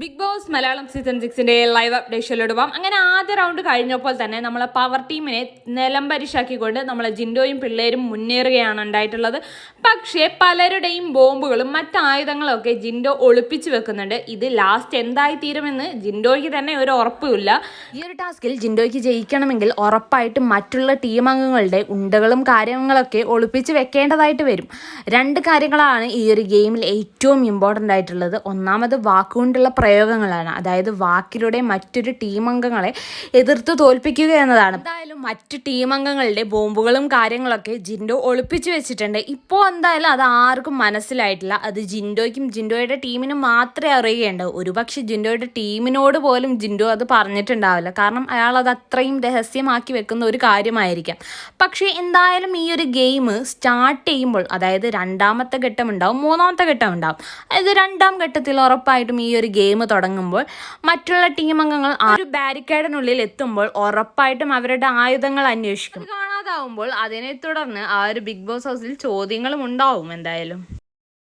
Big Boss Malayalam season സിക്സിന്റെ live അപ്ഡേഷനിലോട്ട് പോകാം അങ്ങനെ ആദ്യ റൗണ്ട് കഴിഞ്ഞപ്പോൾ തന്നെ നമ്മളെ പവർ ടീമിനെ നിലംപരിശാക്കിക്കൊണ്ട് നമ്മളെ ജിൻഡോയും പിള്ളേരും മുന്നേറുകയാണ് ഉണ്ടായിട്ടുള്ളത്. പക്ഷേ പലരുടെയും ബോംബുകളും മറ്റ് ആയുധങ്ങളും ഒക്കെ ജിൻഡോ ഒളിപ്പിച്ചു വെക്കുന്നുണ്ട്. ഇത് ലാസ്റ്റ് എന്തായി തീരുമെന്ന് ജിൻഡോയ്ക്ക് തന്നെ ഒരു ഉറപ്പില്ല ഈ ഒരു ടാസ്കിൽ ജിൻഡോയ്ക്ക് ജയിക്കണമെങ്കിൽ ഉറപ്പായിട്ടും മറ്റുള്ള ടീം അംഗങ്ങളുടെ ഉണ്ടകളും കാര്യങ്ങളൊക്കെ ഒളിപ്പിച്ച് വെക്കേണ്ടതായിട്ട് വരും. രണ്ട് കാര്യങ്ങളാണ് ഈ ഒരു ഗെയിമിൽ ഏറ്റവും ഇമ്പോർട്ടന്റ് ആയിട്ടുള്ളത്. ഒന്നാമത് വാക്കുകൊണ്ടുള്ള പ്രയോഗങ്ങളാണ്. അതായത് വാക്കിലൂടെ മറ്റൊരു ടീം അംഗങ്ങളെ എതിർത്ത് തോൽപ്പിക്കുക എന്നതാണ്. എന്തായാലും മറ്റ് ടീം അംഗങ്ങളുടെ ബോംബുകളും കാര്യങ്ങളൊക്കെ ജിൻഡോ ഒളിപ്പിച്ചു വെച്ചിട്ടുണ്ട്. ഇപ്പോൾ എന്തായാലും അത് ആർക്കും മനസ്സിലായിട്ടില്ല. അത് ജിൻഡോയ്ക്കും ജിൻഡോയുടെ ടീമിനും മാത്രമേ അറിയുകയുണ്ടാവൂ ഒരുപക്ഷെ ജിൻഡോയുടെ ടീമിനോട് പോലും ജിൻഡോ അത് പറഞ്ഞിട്ടുണ്ടാവില്ല. കാരണം അയാൾ അത് അത്രയും രഹസ്യമാക്കി വെക്കുന്ന ഒരു കാര്യമായിരിക്കാം. പക്ഷേ എന്തായാലും ഈ ഒരു ഗെയിം സ്റ്റാർട്ട് ചെയ്യുമ്പോൾ അതായത് രണ്ടാമത്തെ ഘട്ടം ഉണ്ടാവും മൂന്നാമത്തെ ഘട്ടം ഉണ്ടാവും. അതായത് രണ്ടാം ഘട്ടത്തിൽ ഉറപ്പായിട്ടും ഈ ഒരു ഗെയിം തുടങ്ങുമ്പോൾ മറ്റുള്ള ടീം അംഗങ്ങൾ ആ ഒരു ബാരിക്കേഡിനുള്ളിൽ എത്തുമ്പോൾ ഉറപ്പായിട്ടും അവരുടെ ആയുധങ്ങൾ അന്വേഷിക്കും. കാണാതാവുമ്പോൾ അതിനെ തുടർന്ന് ആ ഒരു ബിഗ് ബോസ് ഹൗസിൽ ചോദ്യങ്ങളും ഉണ്ടാവും എന്തായാലും.